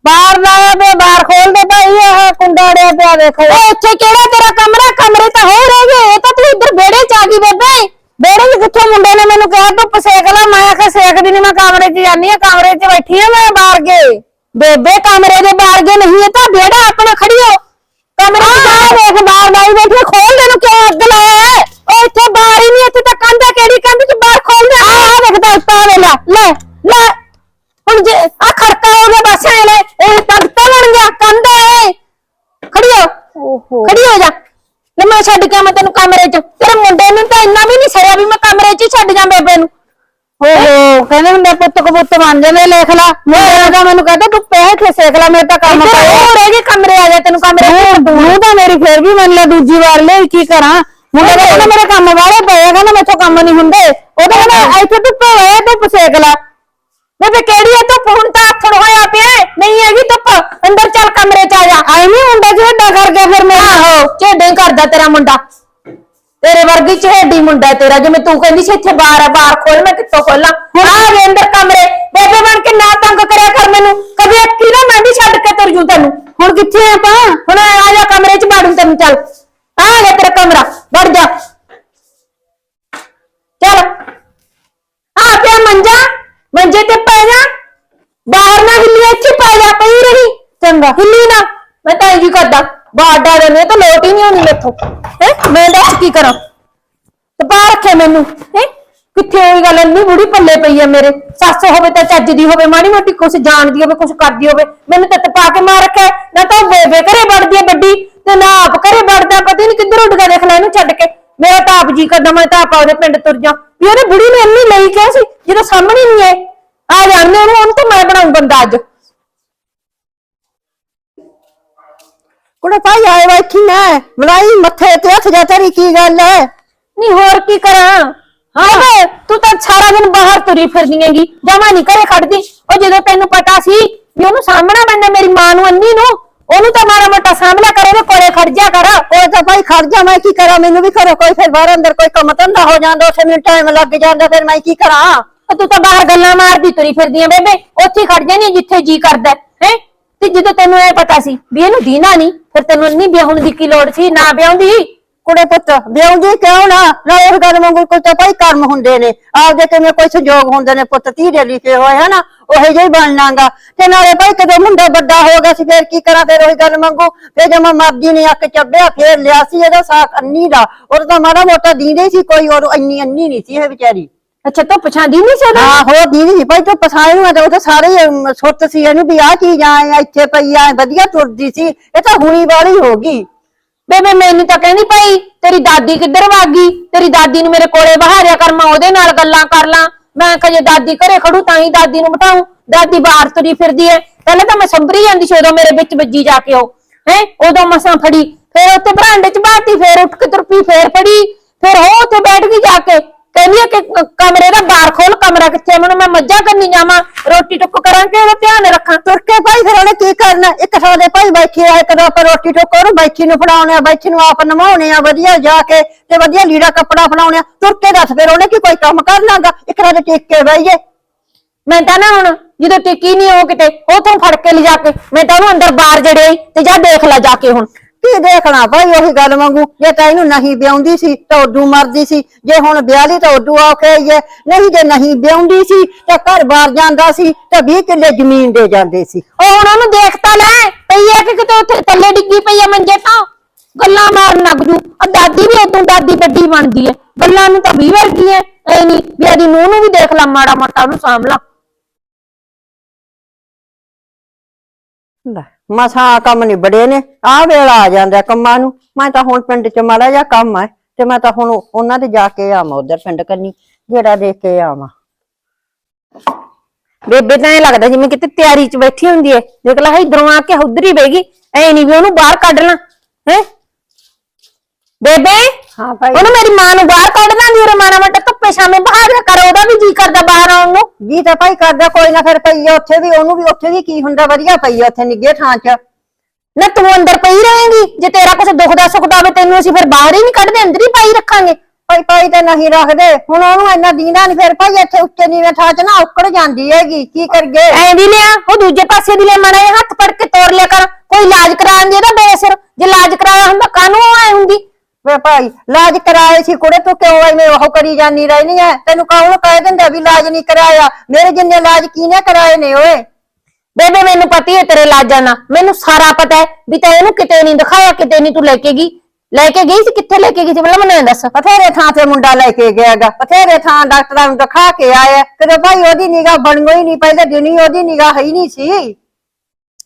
ਬਾਹਰ ਲਾਇਆ ਤੇ ਬਾਹਰ ਖੋਲ ਦੇ ਭਾਈ ਇਹ ਕੁੰਡਾੜਿਆ ਪਿਆ ਦੇਖੋ ਉਹ ਇੱਥੇ ਕਿਹੜਾ ਤੇਰਾ ਕਮਰਾ? ਕਮਰੇ ਤਾਂ ਹੋ ਰਹਿ ਗਏ। ਇਹ ਤਾਂ ਤੂੰ ਇੱਧਰ ਵਿਹੜੇ ਚ ਆ ਗਈ ਬੇਬੇ। ਬੇੜੇ ਚ ਕਿੱਥੋਂ ਮੁੰਡੇ ਨੇ ਮੈਨੂੰ ਕਿਹਾ ਤੂੰ ਸੇਕ ਲੈ ਮੈਂ ਆਖਿਆ ਸੇਕਦੀ ਨਹੀਂ ਮੈਂ ਕਮਰੇ 'ਚ ਜਾਨੀ ਆ ਕਮਰੇ 'ਚ ਬੈਠੀ ਆ ਮੈਂ ਬਾਹਰ ਗਏ ਬੇਬੇ ਕਮਰੇ ਦੇ ਬਾਹਰ ਗਏ ਨਹੀਂ ਇਹ ਤਾਂ ਵਿਹੜਾ ਆਪਣਾ ਖੜੀਓ ਕਮਰੇ ਚ ਜਾ ਦੇਖ ਬਾਹਰ ਬਾਈ ਬੈਠੀ ਖੋਲ ਦੇ ਨੂੰ ਕਿਉਂ ਅੱਗ ਲਾਇਆ ਹੈ? ਉਹ ਇੱਥੇ ਬਾਹਰ ਹੀ ਨਹੀਂ ਇੱਥੇ ਤਾਂ ਕੰਧ ਆ ਕਿਹੜੀ ਕੰਧ? ਚ ਬਾਹਰ ਖੋਲ ਦੇ ਆ ਆ ਦੇਖ ਤਾਂ ਉੱਤਾ ਵੇ ਲੈ ਲੈ ਲੈ। ਹੁਣ ਜੇ ਆ ਖੜਕਾ ਹੋ ਗਿਆ ਬਸ ਐ ਲੈ ਇਹ ਤਖਤਾ ਬਣ ਗਿਆ ਕੰਧ ਐ ਖੜੀ ਹੋ ਓਹੋ। ਖੜੀ ਹੋ ਜਾ। ਲੈ ਮੈਂ ਛੱਡ ਕੇ ਮੈਂ ਤੈਨੂੰ ਕਮਰੇ ਚ। ਤੇਰੇ ਮੁੰਡੇ ਨੂੰ ਤਾਂ ਇੰਨਾ ਵੀ ਨਹੀਂ ਸਰਿਆ ਵੀ ਮੈਂ ਕਮਰੇ ਚ ਹੀ ਛੱਡ ਜਾ ਬੇਬੇ ਨੂੰ। ਕਹਿੰਦੇ ਹੁੰਦੇ ਪੁੱਤ ਕਬੂਤ ਬਣ ਜਾਂਦੇ ਲਿਖ ਲਾ। ਮੁੰਡੇ ਦਾ ਮੈਨੂੰ ਕਹਿੰਦਾ ਤੂੰ ਪੈਸੇ ਤੇ ਸੇਕ ਲੈ ਮੇਰੇ ਤਾਂ ਕੰਮ ਇੱਧਰ ਪਿਆ ਉਹ ਰਹਿ ਗਈ ਕਮਰੇ ਆ ਜਾ ਤੈਨੂੰ ਕਮਰੇ ਚ ਤੂੰ ਤੂੰ ਤਾਂ ਮੇਰੀ ਫੇਰ ਵੀ ਮੰਨ ਲੈ ਦੂਜੀ ਵਾਰ ਲਈ ਕੀ ਕਰਾਂ? ਮੁੰਡੇ ਦਾ ਕਹਿੰਦਾ ਮੇਰੇ ਕੰਮ ਵਾਲੇ ਪਏ ਆ, ਕਹਿੰਦਾ ਮੈਥੋਂ ਕੰਮ ਨਹੀਂ ਹੁੰਦੇ। ਉਹਦਾ ਕਹਿੰਦਾ ਇੱਥੇ ਧੁੱਪੇ ਹੋਇਆ ਧੁੱਪ ਸੇਕ ਲੈ। ਬੇਬੇ ਕਿਹੜੀ ਐ ਧੁੱਪ? ਹੁਣ ਤਾਂ ਆਥਣ ਹੋਇਆ ਪਿਆ ਹੈ। ਨਹੀਂ ਹੈਗੀ ਧੁੱਪ। ਅੰਦਰ ਚੱਲ ਕਮਰੇ ਚ ਆ ਜਾ। ਆਈ ਨਹੀਂ ਮੁੰਡਾ ਜਿਹੜਾ ਕਰ ਗਿਆ ਫਿਰ ਮੇਰਾ ਆਹੋ ਝੇਡੇ ਕਰਦਾ ਤੇਰਾ ਮੁੰਡਾ। ਤੇਰੇ ਵਰਗੀ ਝੇਡੀ ਮੁੰਡਾ ਹੈ ਤੇਰਾ ਜਿਵੇਂ ਤੂੰ ਕਹਿੰਦੀ ਸੀ ਇੱਥੇ ਬਾਹਰ ਆ ਬਾਹਰ ਖੋਲ ਮੈਂ ਕਿੱਥੋਂ ਖੋਲਾਂ ਹੁਣ ਆ ਗਏ ਅੰਦਰ ਕਮਰੇ ਬੇਬੇ ਬਣ ਕੇ ਨਾ ਤੰਗ ਕਰਿਆ ਕਰ ਮੈਨੂੰ ਕਦੇ ਅੱਕੀ ਨਾ ਮੈਂ ਵੀ ਛੱਡ ਕੇ ਤੁਰ ਜੂ ਤੈਨੂੰ ਹੁਣ ਕਿੱਥੇ ਆ ਆਪਾਂ ਹੁਣ ਆ ਜਾ ਕਮਰੇ ਚ ਬਾੜੂ ਤੈਨੂੰ ਚੱਲ ਆ ਗਿਆ ਤੇਰਾ ਕਮਰਾ ਵੜ ਜਾ ਚੱਲ ਆ ਪਿਆ ਮੰਜਾ ਮੰਜੇ ਤੇ ਪੈ ਜਾ ਬਾਹਰ ਨਾ ਹਿੱਲੀ ਇੱਥੇ ਪੈ ਜਾ ਪਈ ਰਹੀ ਚੰਗਾ ਹਿੱਲੀ ਨਾ ਮੈਂ ਤਾਂ ਇੰਜ ਹੀ ਕਰਦਾ ਬਾਡਾ ਦੇ ਤਾਂ ਲੋਟ ਹੀ ਨਹੀਂ ਹੋਣੀ ਮੈਥੋਂ। ਹੈ? ਮੈਂ ਦੱਸ ਕੀ ਕਰਾਂ? ਤੇ ਬਾਹਰ ਰੱਖੇ ਮੈਨੂੰ। ਹੈ? ਕਿੱਥੇ ਹੋਈ ਗੱਲ? ਇੰਨੀ ਬੁੜੀ ਪੱਲੇ ਪਈ ਆ ਮੇਰੇ। ਸੱਸ ਹੋਵੇ ਤਾਂ ਚੱਜ ਦੀ ਹੋਵੇ, ਮਾੜੀ ਮੋਟੀ ਕੁਛ ਜਾਣਦੀ ਹੋਵੇ, ਕੁਛ ਕਰਦੀ ਹੋਵੇ। ਮੈਨੂੰ ਤਾਂ ਪਾ ਕੇ ਮਾਰ ਰੱਖਿਆ ਨਾ ਤਾਂ ਉਹ ਬੇਬੇ ਘਰੇ ਵੜਦੀ ਆ ਵੱਡੀ, ਤੇ ਨਾ ਆਪ ਘਰੇ ਵੜਦਾ। ਪਤਾ ਨਹੀਂ ਕਿੱਧਰ ਉੱਡ ਗਿਆ। ਦੇਖ ਲੈ ਇਹਨੂੰ ਛੱਡ ਕੇ। ਮੇਰਾ ਤਾਂ ਆਪ ਜੀ ਕਰਦਾ, ਮੈਂ ਤਾਂ ਆਪ ਉਹਦੇ ਪਿੰਡ ਤੁਰ ਜਾ। ਵੀ ਉਹਨੇ ਬੁੜੀ ਨੇ ਇੰਨੀ ਲਈ ਕਿਹਾ ਸੀ, ਜਦੋਂ ਸਾਹਮਣੇ ਨਹੀਂ ਆਏ। ਆ ਜਾਣਦੇ ਉਹਨੂੰ ਉਹਨੂੰ ਤਾਂ ਮੈਂ ਬਣਾਉਂ ਬੰਦਾ ਅੱਜ। ਕੁੜੇ ਭਾਈ ਆਏ ਬੈਠੀ ਨਾ ਮਲਾਈ ਮੱਥੇ ਤੇ ਹੱਥ ਜਾ ਤੇਰੀ ਕੀ ਗੱਲ ਹੈ ਨਹੀਂ ਹੋਰ ਕੀ ਕਰਾਂ? ਹਾਂ ਤੂੰ ਤਾਂ ਸਾਰਾ ਦਿਨ ਬਾਹਰ ਤੁਰੀ ਫਿਰਦੀ ਹੈਗੀ। ਜਮਾ ਨਹੀਂ ਘਰੇ ਖੜਦੀ। ਉਹ ਜਦੋਂ ਤੈਨੂੰ ਪਤਾ ਸੀ ਵੀ ਉਹਨੂੰ ਸਾਹਮਣਾ ਪੈਂਦਾ ਮੇਰੀ ਮਾਂ ਨੂੰ ਅੰਨੀ ਨੂੰ ਉਹਨੂੰ ਤਾਂ ਮਾੜਾ ਮੋਟਾ ਸਾਹਮਣਾ ਕਰੇ ਉਹਦੇ ਕੋਲੇ ਖੜ ਜਾ ਕਰ। ਉਹ ਤਾਂ ਭਾਈ ਖੜ ਜਾ ਮੈਂ ਕੀ ਕਰਾਂ? ਮੈਨੂੰ ਵੀ ਘਰੋਂ ਕੋਈ ਫਿਰ ਬਾਹਰ ਅੰਦਰ ਕੋਈ ਕੰਮ ਧੰਦਾ ਹੋ ਜਾਂਦਾ ਉੱਥੇ ਮੈਨੂੰ ਟਾਈਮ ਲੱਗ ਜਾਂਦਾ ਫਿਰ ਮੈਂ ਕੀ ਕਰਾਂ? ਉਹ ਤੂੰ ਤਾਂ ਬਾਹਰ ਗੱਲਾਂ ਮਾਰਦੀ ਤੁਰੀ ਫਿਰਦੀ ਆ ਬੇਬੇ। ਉੱਥੇ ਹੀ ਖੜ ਜਾਨੀ ਜਿੱਥੇ ਜੀ ਕਰਦਾ ਹੈ? ਤੇ ਜਦੋਂ ਤੈਨੂੰ ਇਹ ਪਤਾ ਸੀ ਵੀ ਇਹਨੂੰ ਦੀਨਾ ਨਹੀਂ, ਫਿਰ ਤੈਨੂੰ ਇੰਨੀ ਵਿਆਹੁਣ ਦੀ ਕੀ ਲੋੜ ਸੀ, ਨਾ ਵਿਆਹੁੰਦੀ? ਕੁੜੇ ਪੁੱਤ ਵਿਆਉਂਦੀ ਕਿਉਂ ਨਾ? ਨਾ ਉਹ ਗੱਲ ਵਾਂਗੂ ਕੋਈ ਤਾਂ ਭਾਈ ਕਰਮ ਹੁੰਦੇ ਨੇ। ਆਪਦੇ ਕਿਵੇਂ ਕੋਈ ਸੰਜੋਗ ਹੁੰਦੇ ਨੇ ਪੁੱਤ, ਧੀਰੇ ਲਿਖੇ ਹੋਏ, ਹਨਾ? ਉਹੇ ਜਿਹੀ ਬਣਨਾਗਾ ਤੇ ਨਾਲੇ ਭਾਈ ਕਦੋਂ ਮੁੰਡਾ ਵੱਡਾ ਹੋ ਗਿਆ ਸੀ, ਫਿਰ ਕੀ ਕਰਾਂ ਫੇਰ ਉਹੀ ਗੱਲ ਮੰਗੂ ਫਿਰ ਜੇ ਮੈਂ ਮਰਦੀ ਨੇ ਅੱਕ ਚੱਬਿਆ, ਫੇਰ ਲਿਆ ਸੀ ਇਹਦਾ ਸਾਕ ਅੰਨੀ ਦਾ। ਉਹ ਤਾਂ ਮਾੜਾ ਮੋਟਾ ਦੀਂਦੇ ਸੀ ਕੋਈ, ਔਰ ਇੰਨੀ ਅੰਨੀ ਨਹੀਂ ਸੀ ਇਹ ਵਿਚਾਰੀ। ਅੱਛਾ ਧੁੱਪ ਛਾਂਦੀ ਨਹੀਂ ਸੀ ਉਹਦਾ? ਹਾਂ ਹੋ ਦੀਦੀ ਸੀ। ਭਾਈ ਤੂੰ ਪਸਾਈ ਨੂੰ ਤਾਂ ਉਹ ਤਾਂ ਸਾਰੇ ਹੀ, ਅਮ, ਸੁੱਤ ਸੀ ਇਹਨੂੰ ਵੀ ਆ ਚੀਜ਼ ਆ ਇੱਥੇ ਪਈ ਆ ਵਧੀਆ ਤੁਰਦੀ ਸੀ। ਇਹ ਤਾਂ ਹੁਣੀ ਵਾਲੀ ਹੋ ਗਈ। ਬੇਬੇ ਮੈਨੂੰ ਤਾਂ ਕਹਿੰਦੀ ਭਾਈ ਤੇਰੀ ਦਾਦੀ ਕਿੱਧਰ ਵਾਗੀ ਤੇਰੀ ਦਾਦੀ ਨੂੰ ਮੇਰੇ ਕੋਲੇ ਬਹਾਰਿਆ ਕਰ ਮੈਂ ਉਹਦੇ ਨਾਲ ਗੱਲਾਂ ਕਰ ਲਾਂ। ਮੈਂ ਕਿਹਾ ਜੇ ਦਾਦੀ ਘਰੇ ਖੜੂ ਤਾਂ ਹੀ ਦਾਦੀ ਨੂੰ ਬਿਠਾਉਂ ਦਾਦੀ ਬਾਹਰ ਤੁਰੀ ਫਿਰਦੀ ਐ। ਪਹਿਲਾਂ ਤਾਂ ਮੈਂ ਸੰਭਰੀ ਜਾਂਦੀ ਸੀ ਉਦੋਂ ਮੇਰੇ ਵਿੱਚ ਵੱਜੀ ਜਾ ਕੇ ਉਹ। ਹੈ ਉਦੋਂ ਮਸਾਂ ਫੜੀ। ਫਿਰ ਉੱਤੇ ਬਰਾਂਡੇ 'ਚ ਬਾਤੀ ਫਿਰ ਉੱਠ ਕੇ ਤੁਰ ਪਈ ਫਿਰ ਫੜੀ। ਫਿਰ ਉਹ ਉੱਥੇ ਬੈਠ ਗਈ ਜਾ ਕੇ। ਕਹਿੰਦੀ ਆ ਕਿ ਕ- ਕਮਰੇ ਦਾ ਬਾਹਰ ਖੋਲ ਕਮਰਾ ਕਿੱਥੇ ਆ? ਮੈਨੂੰ ਮੈਂ ਮੱਝਾਂ ਕਰਨੀ ਜਾਵਾਂ ਰੋਟੀ ਟੁੱਕ ਕਰਾਂ ਕਿ ਉਹਦਾ ਧਿਆਨ ਰੱਖਾਂ। ਤੁਰ ਕੇ ਭਾਈ ਫਿਰ ਉਹਨੇ ਕੀ ਕਰਨਾ? ਇੱਕ ਸਾਡੇ ਭਾਈ ਬੈਠੀ ਆ ਇੱਕ ਦੋ ਆਪਾਂ ਰੋਟੀ ਟੋਕੋ ਉਹਨੂੰ ਬੈਠੀ ਨੂੰ ਫੜਾਉਣੇ ਆ ਬੈਠੀ ਨੂੰ ਆਪ ਨਮਾਉਣੇ ਆ ਵਧੀਆ ਜਾ ਕੇ ਤੇ ਵਧੀਆ ਲੀੜਾ ਕੱਪੜਾ ਫੜਾਉਣੇ ਆ। ਤੁਰ ਕੇ ਦੱਸ ਫਿਰ ਉਹਨੇ ਕੀ ਕੋਈ ਕੰਮ ਕਰਨਾਗਾ ਇੱਕ ਰਾਤ ਟਿਕ ਕੇ ਬਈਏ ਮੈਂ ਤਾਂ ਨਾ ਹੁਣ ਜਦੋਂ ਟਿੱਕੀ ਨਹੀਂ ਉਹ ਕਿਤੇ ਉਥੋਂ ਫੜ ਕੇ ਲਿਜਾ ਕੇ ਮੈਂ ਤਾਂ ਉਹਨੂੰ ਅੰਦਰ ਬਾਹਰ ਜੜਿਆ ਈ ਤੇ ਜਾ ਦੇਖ ਲੈ ਜਾ ਕੇ ਹੁਣ। ਕੀ ਦੇਖਣਾ ਭਾਈ ਉਹੀ ਗੱਲ ਵਾਂਗੂ? ਜੇ ਤਾਂ ਇਹਨੂੰ ਨਹੀਂ ਵਿਆਉਂਦੀ ਸੀ ਤਾਂ ਉਦੋਂ ਮਰਦੀ ਸੀ। ਜੇ ਹੁਣ ਵਿਆਹ ਲਈ ਤਾਂ ਉਦੋਂ ਔਖੇ ਹੀ ਹੈ। ਨਹੀਂ ਜੇ ਨਹੀਂ ਵਿਆਉਂਦੀ ਸੀ ਤਾਂ ਘਰ ਬਾਹਰ ਜਾਂਦਾ ਸੀ ਤਾਂ 20 ਕਿੱਲੇ ਜ਼ਮੀਨ ਦੇ ਜਾਂਦੇ ਸੀ। ਉਹ ਹੁਣ ਉਹਨੂੰ ਦੇਖ ਤਾਂ ਲੈ। ਪਈ ਆ ਕਿ ਕਿਤੇ ਉੱਥੇ ਥੱਲੇ ਡਿੱਗੀ ਪਈ ਆ ਮੰਜੇ ਤਾਂ? ਗੱਲਾਂ ਮਾਰਨ ਲੱਗ ਜੂ। ਆ ਦਾਦੀ ਵੀ ਉਦੋਂ ਦਾਦੀ ਵੱਡੀ ਬਣਦੀ ਐ ਗੱਲਾਂ ਨੂੰ ਤਾਂ ਵੀ ਵਰਗੀ ਐ ਐ ਨਹੀਂ ਵੀ ਆਦੀ ਨੂੰਹ ਨੂੰ ਵੀ ਦੇਖ ਲਾ ਮਾੜਾ ਮੋਟਾ ਉਹਨੂੰ ਸਾਂਭ ਲਾ। ਲੈ। ਮਸਾਂ ਕੰਮ ਨਿਬੜੇ ਨੇ, ਆਹ ਵੇਲਾ ਆ ਜਾਂਦਾ ਕੰਮਾਂ ਨੂੰ। ਮੈਂ ਤਾਂ ਹੁਣ ਪਿੰਡ ਚ ਮਾੜਾ ਜਿਹਾ ਕੰਮ ਆ ਤੇ ਮੈਂ ਤਾਂ ਹੁਣ ਉਹਨਾਂ ਦੇ ਜਾ ਕੇ ਆਵਾਂ, ਉਧਰ ਪਿੰਡ ਕੰਨੀ ਜਿਹੜਾ ਦੇਖ ਕੇ ਆਵਾਂ। ਬੇਬੇ ਤਾਂ ਇਹ ਲੱਗਦਾ ਜਿਵੇਂ ਕਿਤੇ ਤਿਆਰੀ 'ਚ ਬੈਠੀ ਹੁੰਦੀ ਏ ਦੇਖ ਲੈ ਇਧਰੋਂ ਆ ਕੇ ਉਧਰ ਹੀ ਬੈਗੀ ਐ ਨਹੀਂ ਵੀ ਉਹਨੂੰ ਬਾਹਰ ਕੱਢਣਾ ਹੈ? ਬੇਬੇ ਹਾਂ ਭਾਈ। ਉਹਨੂੰ ਮੇਰੀ ਮਾਂ ਨੂੰ ਬਾਹਰ ਕੱਢਣਾ ਦੀ ਉਰੇ ਮਾੜਾ ਮੋਟਾ ਧੁੱਪੇ ਛਾਵੇਂ ਬਾਹਰ ਕਰ ਉਹਦਾ ਵੀ ਜੀ ਕਰਦਾ ਬਾਹਰ ਆਉਣ ਨੂੰ। ਜੀ ਤਾਂ ਭਾਈ ਕਰਦਾ ਕੋਈ ਨਾ ਫਿਰ ਪਈ ਆ ਉੱਥੇ ਵੀ ਉਹਨੂੰ ਵੀ ਉੱਥੇ ਵੀ ਕੀ ਹੁੰਦਾ ਵਧੀਆ ਪਈ ਆ ਉੱਥੇ ਨਿੱਗੇ ਥਾਂ 'ਚ। ਨਾ ਤੂੰ ਅੰਦਰ ਪਈ ਰਹੇਂਗੀ ਜੇ ਤੇਰਾ ਕੁਝ ਦੁਖਦਾ ਸੁਖਦਾ ਹੋਵੇ ਤੈਨੂੰ ਅਸੀਂ ਫਿਰ ਬਾਹਰ ਹੀ ਨਹੀਂ ਕੱਢਦੇ ਅੰਦਰ ਹੀ ਪਾਈ ਰੱਖਾਂਗੇ। ਭਾਈ ਭਾਈ ਤੇ ਨਹੀਂ ਰੱਖਦੇ। ਹੁਣ ਉਹਨੂੰ ਇੰਨਾ ਦੀਨਾ ਨਹੀਂ ਫਿਰ ਭਾਈ ਇੱਥੇ ਉੱਤੇ ਨੀਵੇਂ ਥਾਂ 'ਚ ਨਾ ਔਕੜ ਜਾਂਦੀ ਹੈਗੀ ਕੀ ਕਰਗੇ? ਐਂ ਦੀ ਲਿਆ ਉਹ ਦੂਜੇ ਪਾਸੇ ਦੀ ਲੈ ਮਾੜਾ ਜਿਹਾ ਹੱਥ ਫੜ ਕੇ ਤੋੜ ਲਿਆ ਕਰ ਕੋਈ ਇਲਾਜ ਕਰਾਉਣ ਦੀ ਇਹਦਾ ਬੇਸਿਰ। ਜੇ ਇਲਾਜ ਕਰਾਇਆ ਹੁੰਦਾ ਕਾਨੂੰ ਐ ਹੁੰਦੀ? ਵੇ ਭਾਈ ਇਲਾਜ ਕਰਾਏ ਸੀ ਕੁੜੇ ਤੂੰ ਕਿਉਂ ਐਵੇਂ ਉਹ ਕਰੀ ਜਾਨੀ ਰਹਿਣੀ ਐ? ਤੈਨੂੰ ਕੌਣ ਕਹਿ ਦਿੰਦਾ ਵੀ ਇਲਾਜ ਨਹੀਂ ਕਰਾਇਆ? ਮੇਰੇ ਜਿੰਨੇ ਇਲਾਜ ਕਿਹਨੇ ਕਰਾਏ ਨੇ ਓਏ? ਬੇਬੇ ਮੈਨੂੰ ਪਤੀ ਹੈ ਤੇਰੇ ਇਲਾਜਾਂ ਦਾ ਮੈਨੂੰ ਸਾਰਾ ਪਤਾ ਹੈ ਵੀ ਤਾਂ ਇਹਨੂੰ ਕਿਤੇ ਨਹੀਂ ਦਿਖਾਇਆ ਕਿਤੇ ਨਹੀਂ ਤੂੰ ਲੈ ਕੇ ਗਈ। ਲੈ ਕੇ ਗਈ ਸੀ ਕਿੱਥੇ ਲੈ ਕੇ ਗਈ ਸੀ? ਪਹਿਲਾਂ ਮੈਨੂੰ ਇਹ ਦੱਸ। ਬਥੇਰੇ ਥਾਂ ਤੇ ਮੁੰਡਾ ਲੈ ਕੇ ਗਿਆਗਾ ਬਥੇਰੇ ਥਾਂ ਡਾਕਟਰਾਂ ਨੂੰ ਦਿਖਾ ਕੇ ਆਇਆ। ਕਦੇ ਭਾਈ ਉਹਦੀ ਨਿਗਾਹ ਬਣਗੋ ਹੀ ਨਹੀਂ ਪਹਿਲੇ ਦਿਨ ਹੀ ਉਹਦੀ ਨਿਗਾਹ ਹੈ ਹੀ ਨਹੀਂ ਸੀ।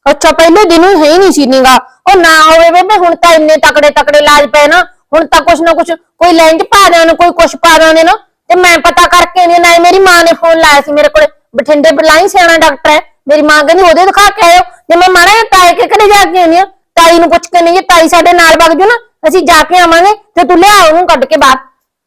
ਅੱਛਾ ਪਹਿਲੇ ਦਿਨ ਹੀ ਹੈ ਹੀ ਨਹੀਂ ਸੀ ਨੀਗਾ ਉਹ ਨਾ ਹੋਵੇ ਬੇਬੇ ਹੁਣ ਤਾਂ ਇੰਨੇ ਤਕੜੇ ਤਕੜੇ ਇਲਾਜ ਪਏ ਨਾ। ਹੁਣ ਤਾਂ ਕੁਛ ਨਾ ਕੁਛ ਕੋਈ ਲੈਂਜ ਪਾ ਦੇਣ, ਕੋਈ ਕੁਛ ਪਾ ਦੇਣ ਨਾ, ਤੇ ਮੈਂ ਪਤਾ ਕਰਕੇ ਨੇ ਨਾ ਮੇਰੀ ਮਾਂ ਨੇ ਫੋਨ ਲਾਇਆ ਸੀ ਮੇਰੇ ਕੋਲੇ। ਬਠਿੰਡੇ ਬਲਾਈ ਸਿਆਣਾ ਡਾਕਟਰ ਹੈ। ਮੇਰੀ ਮਾਂ ਕਹਿੰਦੀ, ਉਹਦੇ ਦਿਖਾ ਕੇ ਆਇਓ। ਜੇ ਮੈਂ ਮਾਰਾ ਤਾਏ ਕੇ ਘਰੇ ਜਾ ਕੇ ਆਉਂਦੀ ਹਾਂ, ਤਾਈ ਨੂੰ ਪੁੱਛ ਕੇ ਨਹੀਂ, ਜੇ ਤਾਈ ਸਾਡੇ ਨਾਲ ਵਗ ਜੂ ਨਾ, ਅਸੀਂ ਜਾ ਕੇ ਆਵਾਂਗੇ, ਤੇ ਤੂੰ ਲਿਆ ਉਹਨੂੰ ਕੱਢ ਕੇ ਬਾਹਰ।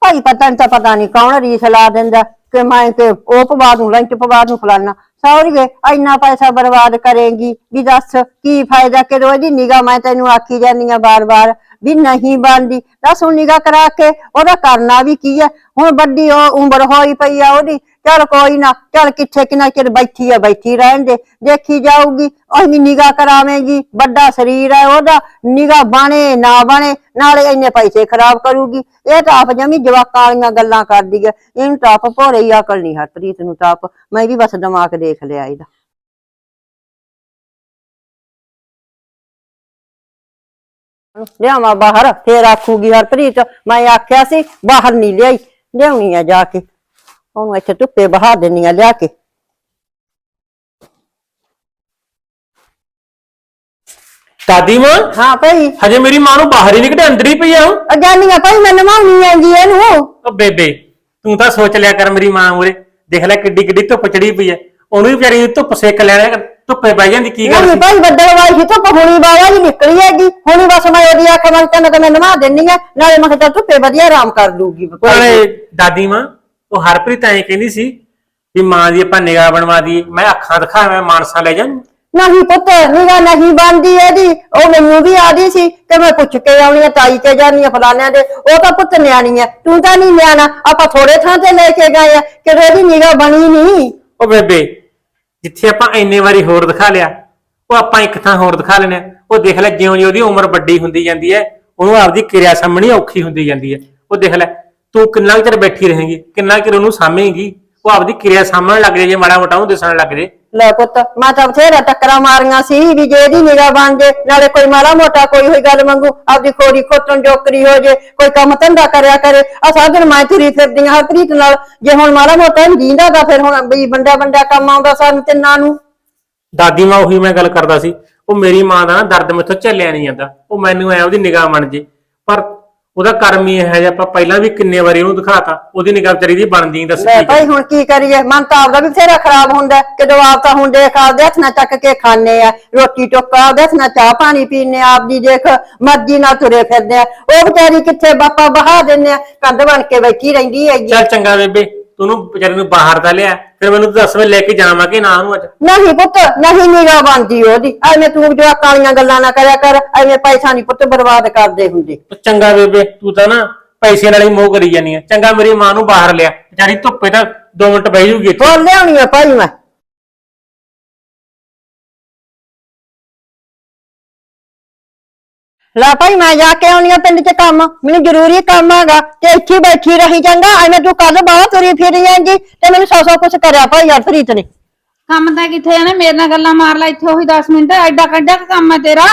ਭਾਈ ਪਤਾ ਨਹੀਂ ਤਾਂ ਪਤਾ ਨਹੀਂ ਕੌਣ ਰੀਸ ਲਾ ਦਿੰਦਾ, ਕਿ ਮੈਂ ਕਿ ਉਹ ਪਵਾ ਦੂੰ ਲੰਚ ਪਵਾ ਦੂੰ ਫਲਾਨਾ। ਸੌਰੀਏ, ਇੰਨਾ ਪੈਸਾ ਬਰਬਾਦ ਕਰੇਗੀ, ਵੀ ਦੱਸ ਕੀ ਫਾਇਦਾ ਕਿ ਉਹਦੀ ਨਿਗਾਹ ਮੈਂ ਤੈਨੂੰ ਆਖੀ ਜਾਂਦੀ ਆ ਬਾਰ-ਬਾਰ। ਵੀ ਨਹੀਂ ਬਣਦੀ। ਦੱਸ ਹੁਣ ਨਿਗਾਹ ਕਰਾ ਕੇ ਉਹਦਾ ਕਰਨਾ ਵੀ ਕੀ ਹੈ ਹੁਣ ਵੱਡੀ ਉਹ ਉਮਰ ਹੋਈ ਪਈ ਆ ਉਹਦੀ। ਚੱਲ ਕੋਈ ਨਾ, ਚੱਲ ਕਿੱਥੇ ਕਿੰਨਾ ਚਿਰ ਬੈਠੀ ਆ, ਬੈਠੀ ਰਹਿਣ ਦੇ। ਦੇਖੀ ਜਾਊਗੀ ਉਹਨੀ ਨਿਗਾਹ ਕਰਾਵੇਂਗੀ। ਵੱਡਾ ਸਰੀਰ ਹੈ ਉਹਦਾ, ਨਿਗਾਹ ਬਾਣੇ ਨਾ ਬਾਣੇ, ਨਾਲੇ ਇੰਨੇ ਪੈਸੇ ਖਰਾਬ ਕਰੂਗੀ। ਇਹ ਤਾਂ ਆਪ ਜਮੀ ਜਵਾਕਾਂ ਵਾਲੀਆਂ ਗੱਲਾਂ ਕਰਦੀ ਹੈ ਇਹਨੂੰ ਤਾਂ ਆਪ ਭੋਰੇ ਹੀ ਅਕਲ ਨਹੀਂ ਹਰਪ੍ਰੀਤ ਨੂੰ ਤਾਂ ਆਪ। ਮੈਂ ਵੀ ਬਸ ਦਿਮਾਗ ਦੇਖ ਲਿਆ ਇਹਦਾ। ਲਿਆਵਾਂ ਬਾਹਰ ਫੇਰ ਆਖੂਗੀ ਹਰਪ੍ਰੀਤ ਮੈਂ ਆਖਿਆ ਸੀ ਬਾਹਰ ਨਹੀਂ ਲਿਆਈ ਲਿਆਉਣੀ ਆ ਜਾ ਕੇ। ਉਹਨੂੰ ਇੱਥੇ ਧੁੱਪੇ ਬਹਾ ਦੇਣੀ ਆ ਲਿਆ ਕੇ। ਦਾਦੀ ਮਾਂ? ਹਾਂ ਭਾਈ। ਹਜੇ ਮੇਰੀ ਮਾਂ ਨੂੰ ਬਾਹਰ ਹੀ ਨਹੀਂ ਕੱਢਿਆ ਅੰਦਰ ਹੀ ਪਈ ਆ ਉਹ। ਅਜਾਨੀਆਂ ਭਾਈ ਮੈਂ ਨਵਾਉਣੀ ਆ ਜੀ ਇਹਨੂੰ। ਉਹ ਬੇਬੇ ਤੂੰ ਤਾਂ ਸੋਚ ਲਿਆ ਕਰ ਮੇਰੀ ਮਾਂ ਮੂਰੇ ਦੇਖ ਲੈ ਕਿੱਡੀ ਕਿੱਡੀ ਧੁੱਪ ਚੜੀ ਪਈ ਐ ਉਹਨੂੰ ਵੀ ਵਿਚਾਰੀ ਨੂੰ ਧੁੱਪ ਸੇਕ ਲੈਣਾ ਕਰ, ਧੁੱਪੇ ਬਹਿ ਜਾਂਦੀ ਕੀ ਗੱਲ ਨਹੀਂ ਸੀ? ਭਾਈ ਬੱਦਲ ਵਾਈ ਸੀ ਧੁੱਪ ਹੁਣੀ ਬਾਵਾ ਜੀ ਨਿਕਲੀ ਹੈਗੀ। ਹੁਣੀ ਬਸ ਮੈਂ ਉਹਦੀ ਅੱਖ ਮੰਗ ਤੈਨੂੰ ਤਾਂ ਮੈਂ ਨਵਾ ਦਿੰਨੀ ਆ ਨਾਲੇ ਮੈਂ ਕਿਹਾ ਚੱਲ ਧੁੱਪੇ ਵਧੀਆ ਆਰਾਮ ਕਰ ਲੂਗੀ ਨਾਲੇ ਦਾਦੀ ਮਾਂ ਉਹ ਹਰਪ੍ਰੀਤ ਐਂ ਕਹਿੰਦੀ ਸੀ ਵੀ ਮਾਂ ਦੀ ਆਪਾਂ ਨਿਗਾਹ ਬਣਵਾ ਦਈਏ ਮੈਂ ਅੱਖਾਂ ਦਿਖਾ ਮੈਂ ਮਾਨਸਾ ਲੈ ਜਾਂ ਨਹੀਂ ਪੁੱਤ ਨਿਗਾ ਨਹੀਂ ਬਣਦੀ ਇਹਦੀ ਉਹ ਮੈਨੂੰ ਵੀ ਆਦੀ ਸੀ ਤੇ ਮੈਂ ਪੁੱਛ ਕੇ ਆਉਣੀ ਆ ਤਾਈ ਤੇ ਜਾਨੀ ਆ ਫਲਾਣਿਆਂ ਦੇ ਉਹ ਤਾਂ ਪੁੱਤ ਨਿਆਣੀ ਆ ਤੂੰ ਤਾਂ ਨਹੀਂ ਨਿਆਣਾ ਆਪਾਂ ਥੋੜੇ ਥਾਂ ਤੇ ਲੈ ਕੇ ਗਏ ਆ ਕਿ ਇਹਦੀ ਨਿਗਾ ਬਣੀ ਨਹੀਂ। ਉਹ ਬੇਬੇ ਜਿੱਥੇ ਆਪਾਂ ਇੰਨੇ ਵਾਰੀ ਹੋਰ ਦਿਖਾ ਲਿਆ, ਉਹ ਆਪਾਂ ਇੱਕ ਥਾਂ ਹੋਰ ਦਿਖਾ ਲੈਣੇ ਉਹ ਦੇਖ ਲੈ ਜਿਉਂ ਜਿਉਂ ਉਹਦੀ ਉਮਰ ਵੱਡੀ ਹੁੰਦੀ ਜਾਂਦੀ ਹੈ, ਉਹਨੂੰ ਆਪਦੀ ਕਿਰਿਆ ਸਾਹਮਣੀ ਔਖੀ ਹੁੰਦੀ ਜਾਂਦੀ ਹੈ। ਉਹ ਦੇਖ ਲੈ, ਤੂੰ ਕਿੰਨਾ ਕੁ ਚਿਰ ਬੈਠੀ ਰਹੇਂਗੀ, ਕਿੰਨਾ ਕੁ ਚਿਰ ਉਹਨੂੰ ਸਾਂਭੇਂਗੀ, ਉਹ ਆਪਦੀ ਕਿਰਿਆ ਸਾਹਮਣੇ ਲੱਗ ਜੇ ਜੇ ਮਾੜਾ ਮੋਟਾ ਉਹਨੂੰ ਦਿਸਣ ਲੱਗ ਜੇ ਲੈ ਪੁੱਤ, ਮੈਂ ਤਾਂ ਬਥੇਰਾ ਟੱਕਰਾਂ ਮਾਰੀਆਂ ਸੀ ਵੀ ਜੇ ਇਹਦੀ ਨਿਗਾਹ ਬਣ ਜੇ, ਨਾਲੇ ਕੋਈ ਮਾੜਾ ਮੋਟਾ ਕੋਈ ਹੋਈ ਗੱਲ ਮੰਗੂ ਆਪਦੀ ਖੋਰੀ ਖੋਟਣ ਜੋਕਰੀ ਹੋ ਜੇ, ਕੋਈ ਕੰਮ ਧੰਦਾ ਕਰਿਆ ਕਰੇ ਆ ਸਾਰਾ ਮੈਂ ਤੁਰੀ ਫਿਰਦੀ ਹਾਂ ਹਰਪ੍ਰੀਤ ਨਾਲ ਜੇ ਹੁਣ ਮਾੜਾ ਮੋਟਾ ਨਹੀਂ ਦੀਂਦਾ ਤਾਂ ਫਿਰ ਹੁਣ ਵੀ ਬੰਦਾ ਬੰਦਾ ਕੰਮ ਆਉਂਦਾ ਸਾਨੂੰ ਤਿੰਨਾਂ ਨੂੰ। ਦਾਦੀ, ਮਾਂ ਉਹੀ ਮੈਂ ਗੱਲ ਕਰਦਾ ਸੀ, ਉਹ ਮੇਰੀ ਮਾਂ ਦਾ ਨਾ ਦਰਦ ਮੈਥੋਂ ਝੱਲਿਆ ਨਹੀਂ ਜਾਂਦਾ, ਉਹ ਮੈਨੂੰ ਐ ਉਹਦੀ ਨਿਗਾਹ ਬਣ ਜੇ, ਪਰ ਉਹਦਾ ਕਰਮ ਹੀ ਇਹ ਹੈ ਜੇ ਆਪਾਂ ਪਹਿਲਾਂ ਵੀ ਕਿੰਨੇ ਵਾਰੀ ਉਹਨੂੰ ਦਿਖਾਤਾ ਉਹਦੀ ਨਿਗਾਹ ਵਿਚਾਰੀ ਦੀ ਬਣਦੀ ਨਹੀਂ ਦੱਸ ਲੈ ਕੀ ਭਾਈ ਹੁਣ ਕੀ ਕਰੀਏ? ਮਨ ਤਾਂ ਆਪਦਾ ਵੀ ਬਥੇਰਾ ਖਰਾਬ ਹੁੰਦਾ। ਹੈ। ਕਿਦੋਂ ਆਪ ਤਾਂ ਹੁਣ ਦੇਖ ਆਪਦੇ ਹੱਥ ਨਾਲ ਚੱਕ ਕੇ ਖਾਣੇ ਆ। ਰੋਟੀ ਟੁੱਕਾ ਆਪਦੇ ਹੱਥ ਨਾਲ ਚਾਹ ਪਾਣੀ ਪੀਣੇ ਆ ਆਪਦੀ ਦੇਖ ਮਰਜ਼ੀ ਨਾਲ ਤੁਰੇ ਫਿਰਦੇ ਆ। ਉਹ ਵਿਚਾਰੀ ਕਿੱਥੇ ਬਾਪਾ ਬਹਾ ਦਿੰਦੇ ਆ? ਕੰਧ ਬਣ ਕੇ ਬੈਠੀ ਰਹਿੰਦੀ ਹੈਗੀ। ਚੱਲ ਚੰਗਾ ਬੇਬੇ ਤੂੰ ਉਹਨੂੰ ਵਿਚਾਰੀ ਨੂੰ ਬਾਹਰ ਤਾਂ ਲਿਆ ਫਿਰ ਮੈਨੂੰ ਤੂੰ ਦੱਸ ਮੈਂ ਲੈ ਕੇ ਜਾਵਾਂ ਕਿ ਨਾ ਉਹਨੂੰ ਅੱਜ? ਨਹੀਂ ਪੁੱਤ ਨਹੀਂ ਨਿਗਾ ਬਣਦੀ ਉਹਦੀ। ਐਵੇਂ ਤੂੰ ਜੋ ਕਾਲੀਆਂ ਗੱਲਾਂ ਨਾ ਕਰਿਆ ਕਰ ਐਵੇਂ ਪੈਸਾ ਨਹੀਂ ਪੁੱਤ ਬਰਬਾਦ ਕਰਦੇ ਹੁੰਦੇ। ਚੰਗਾ ਬੇਬੇ ਤੂੰ ਤਾਂ ਨਾ ਪੈਸੇ ਨਾਲ ਹੀ ਮੋਹ ਕਰੀ ਜਾਨੀ ਆ। ਚੰਗਾ ਮੇਰੀ ਮਾਂ ਨੂੰ ਬਾਹਰ ਲਿਆ। ਵਿਚਾਰੀ ਧੁੱਪੇ ਤਾਂ 2 ਮਿੰਟ ਬਹਿ ਜੂਗੀ ਇੱਥੇ। ਹੋਰ ਲਿਆਉਣੀ ਆ ਭਾਈ ਮੈਂ। ਲੈ ਭਾਈ ਮੈਂ ਜਾ ਕੇ ਆਉਣੀ ਆ ਪਿੰਡ 'ਚ ਕੰਮ ਮੈਨੂੰ ਜ਼ਰੂਰੀ ਕੰਮ ਹੈਗਾ ਤੇ ਇੱਥੇ ਬੈਠੀ ਰਹੀ ਚੰਗਾ ਐਵੇਂ ਤੂੰ ਕੱਲ ਬਾਹਰ ਤੁਰੀ ਫਿਰੀ ਜਾਂਦੀ ਤੇ ਮੈਨੂੰ ਸੌ ਸੌ ਕੁਛ ਕਰਿਆ ਭਾਈ ਹਰਪ੍ਰੀਤ ਨੇ। ਕੰਮ ਤਾਂ ਕਿੱਥੇ ਆ ਨੇ ਮੇਰੇ ਨਾਲ ਗੱਲਾਂ ਮਾਰ ਲੈ ਇੱਥੇ ਉਹੀ 10 ਮਿੰਟ ਐਡਾ ਕੱਢਿਆ ਕੰਮ ਹੈ ਤੇਰਾ।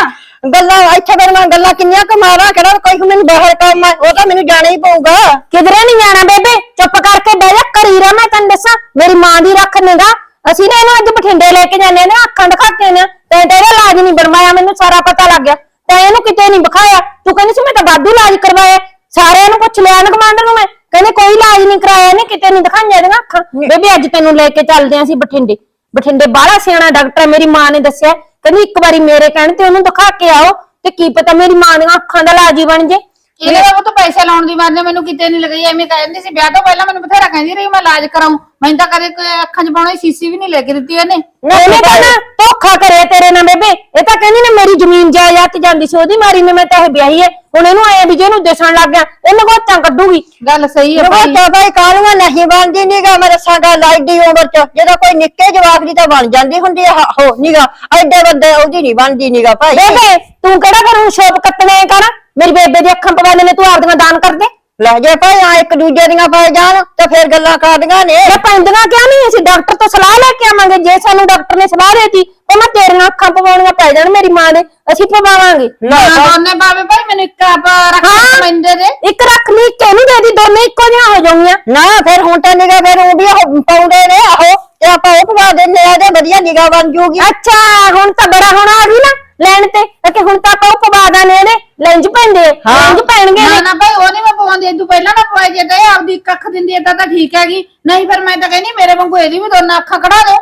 ਗੱਲਾਂ ਇੱਥੇ ਫਿਰ ਮੈਂ ਗੱਲਾਂ ਕਿੰਨੀਆਂ ਕਮਾਰਾ ਕਿਹੜਾ ਕੋਈ ਮੈਨੂੰ ਬਾਹਰ ਕੰਮ ਹੈ ਉਹ ਤਾਂ ਮੈਨੂੰ ਜਾਣਾ ਹੀ ਪਊਗਾ। ਕਿਧਰੇ ਨਹੀਂ ਜਾਣਾ ਬੇਬੇ? ਚੁੱਪ ਕਰਕੇ ਬਹਿ ਜਾ ਘਰੀ ਰਹਿ ਮੈਂ ਤੈਨੂੰ ਦੱਸਾਂ ਮੇਰੀ ਮਾਂ ਦੀ ਰੱਖ ਨਿਗਾ ਅਸੀਂ ਨਾ ਇਹਨੂੰ ਅੱਜ ਬਠਿੰਡੇ ਲੈ ਕੇ ਜਾਂਦੇ ਨੇ ਅੱਖਾਂ ਦਿਖਾ ਕੇ ਨੇ ਤੇ ਇਹਦਾ ਇਲਾਜ ਨਹੀਂ ਬਣਵਾਇਆ ਮੈਨੂੰ ਸਾਰਾ ਪਤਾ ਲੱਗ ਗਿਆ। ਤੇ ਇਹਨੂੰ ਕਿਤੇ ਨਹੀਂ ਵਿਖਾਇਆ। ਤੂੰ ਕਹਿੰਦੀ ਸੀ ਮੈਂ ਤਾਂ ਵਾਧੂ ਇਲਾਜ ਕਰਵਾਇਆ। ਸਾਰਿਆਂ ਨੂੰ ਪੁੱਛ ਲਿਆ ਨਾ ਕਮਾਂਡਰ ਨੂੰ ਮੈਂ। ਕਹਿੰਦੇ ਕੋਈ ਇਲਾਜ ਨਹੀਂ ਕਰਾਇਆ ਇਹਨੇ ਕਿਤੇ ਨਹੀਂ ਦਿਖਾਈਆਂ ਇਹਦੀਆਂ ਅੱਖਾਂ। ਬੇਬੇ ਅੱਜ ਤੈਨੂੰ ਲੈ ਕੇ ਚੱਲਦੇ ਆਂ ਅਸੀਂ ਬਠਿੰਡੇ। ਬਠਿੰਡੇ ਬਾਹਲਾ ਸਿਆਣਾ ਡਾਕਟਰ ਹੈ, ਮੇਰੀ ਮਾਂ ਨੇ ਦੱਸਿਆ। ਕਹਿੰਦੀ ਇੱਕ ਵਾਰੀ ਮੇਰੇ ਕਹਿਣ ਤੇ ਉਹਨੂੰ ਦਿਖਾ ਕੇ ਆਓ ਤੇ ਕੀ ਪਤਾ ਮੇਰੀ ਮਾਂ ਦੀਆਂ ਅੱਖਾਂ ਦਾ ਇਲਾਜ ਹੀ ਬਣ ਜੇ। ਇਹਦੇ ਬਾਬੂ ਤੋਂ ਪੈਸੇ ਲਾਉਣ ਦੀ ਮਾਰਨੇ ਮੈਨੂੰ ਕਿਤੇ ਨਹੀਂ ਲਗਈ ਐਵੇਂ ਕਹਿੰਦੀ ਸੀ ਵਿਆਹ ਤੋਂ ਪਹਿਲਾਂ ਮੈਨੂੰ ਬਥੇਰਾ ਕਹਿੰਦੀ ਰਹੀ ਮੈਂ ਇਲਾਜ ਕਰਾਉਂ ਮੈਨੂੰ ਤਾਂ ਕਦੇ ਕੋਈ ਅੱਖਾਂ 'ਚ ਪਾਉਣੀ ਸੀਸੀ ਵੀ ਨਹੀਂ ਲੈ ਕੇ ਦਿੱਤੀ ਇਹਨੇ ਉਹਨੇ ਤਾਂ ਨਾ ਧੋਖਾ ਕਰਿਆ ਤੇਰੇ ਨਾਲ ਬੇਬੇ। ਇਹ ਤਾਂ ਕਹਿੰਦੀ ਨੇ ਮੇਰੀ ਜ਼ਮੀਨ ਜਾਇਦਾਦ ਤੇ ਜਾਂਦੀ ਸੀ ਉਹਦੀ ਮਾਰੀ ਨੇ ਮੈਂ ਤਾਂ ਇਹ ਵਿਆਹੀ ਹੈ। ਹੁਣ ਇਹਨੂੰ ਆਏ ਵੀ ਜੇ ਇਹਨੂੰ ਦਿਸਣ ਲੱਗ ਗਿਆ ਇਹ ਨਗੋਚਾਂ ਕੱਢੂਗੀ। ਗੱਲ ਸਹੀ ਹੈ ਭਾਈ। ਰਵਾਤਾ ਭਾਈ ਕਾਲੂਆਂ ਨਹੀਂ ਬਣਦੀ ਨੀਗਾ ਮੇਰੇ ਸਾਡਾ ਲਾਈਡੀ ਉਮਰ ਚ ਜਦੋਂ ਕੋਈ ਨਿੱਕੇ ਜਵਾਕ ਦੀ ਤਾਂ ਬਣ ਜਾਂਦੀ ਹੁੰਦੀ ਆ ਹੋ ਨੀਗਾ। ਐਡੇ ਵੱਡੇ ਉਹਦੀ ਨਹੀਂ ਬਣਦੀ ਨੀਗਾ ਭਾਈ। ਬੇਬੇ ਤੂੰ ਕਿਹੜਾ ਘਰੋਂ ਸ਼ੋਪ ਕੱਟਣੇ ਕਰ? ਮੇਰੀ ਬੇਬੇ ਦੀ ਅੱਖਾਂ ਪਵਾ ਲੈਣੇ ਤੂੰ ਆਪਦੀਆਂ ਦਾਨ ਕਰ ਦੇ। ਲੈ ਜੇ ਭਾਈ ਆ ਇੱਕ ਦੂਜੇ ਦੀਆਂ ਪੈ ਜਾਣ ਤੇ ਫਿਰ ਗੱਲਾਂ ਕਰਦੀਆਂ ਨੇ। ਇਹ ਪੈਂਦੀਆਂ ਕਿਉਂ ਨਹੀਂ? ਅਸੀਂ ਡਾਕਟਰ ਤੋਂ ਸਲਾਹ ਲੈ ਕੇ ਆਵਾਂਗੇ। ਜੇ ਸਾਨੂੰ ਡਾਕਟਰ ਨੇ ਸਲਾਹ ਦੇਤੀ ਉਹ ਮੈਂ ਤੇਰੀਆਂ ਅੱਖਾਂ ਪਵਾਉਣੀਆਂ ਪੈ ਜਾਣ ਮੇਰੀ ਮਾਂ ਦੇ। ਅਸੀਂ ਪਵਾਵਾਂਗੇ। ਹਾਂ ਦੋਨੇ ਬਾਬੇ ਭਾਈ ਮੈਨੂੰ ਇੱਕ ਆਪ ਰੱਖ ਹਾਂ। ਮੈਂਦੇ ਦੇ। ਇੱਕ ਰੱਖ ਲਈ ਇੱਕ ਇਹਨੂੰ ਦੇ ਦੀ ਦੋਨੇ ਇੱਕੋ ਜਿਹੀਆਂ ਹੋ ਜਾਣਗੀਆਂ ਨਾ ਫਿਰ ਹੁਣ ਤਾਂ ਨਿਗਾ ਫਿਰ ਉਹ ਵੀ ਉਹ ਪਾਉਂਦੇ ਨੇ ਆਹੋ। ਤੇ ਆਪਾਂ ਉਹ ਪਵਾ ਦਿੰਦੇ ਆ ਤੇ ਵਧੀਆ ਨਿਗਾ ਬਣ ਜੂਗੀ। ਅੱਛਾ ਹੁਣ ਤਾਂ ਬੜਾ ਹੋਣਾ ਆ ਗਈ ਨਾ ਲੈਣ ਤੇ। ਕਿ ਹੁਣ ਤਾਂ ਆਪਾਂ ਉਹ ਪਵਾ ਦਾਨੇ ਇਹਦੇ ਲੈਂਜ ਪੈਂਦੇ ਲੈਂਜ ਪੈਣਗੇ ਨਾ। ਨਾ ਭਾਈ ਉਹ ਨਹੀਂ ਮੈਂ ਪਵਾਉਂਦੀ। ਤੂੰ ਪਹਿਲਾਂ ਨਾ ਪਵਾਈ ਜੇ ਤੇ ਆਪਦੀ ਇੱਕ ਅੱਖ ਦਿੰਦੀ ਏਦਾਂ ਤਾਂ ਠੀਕ ਹੈਗੀ। ਨਹੀਂ ਫਿਰ ਮੈਂ ਤਾਂ ਕਹਿੰਦੀ ਮੇਰੇ ਵਾਂਗੂ ਇਹਦੀ ਵੀ ਦੋਨਾਂ ਅੱਖਾਂ ਕਢਾ ਦੋ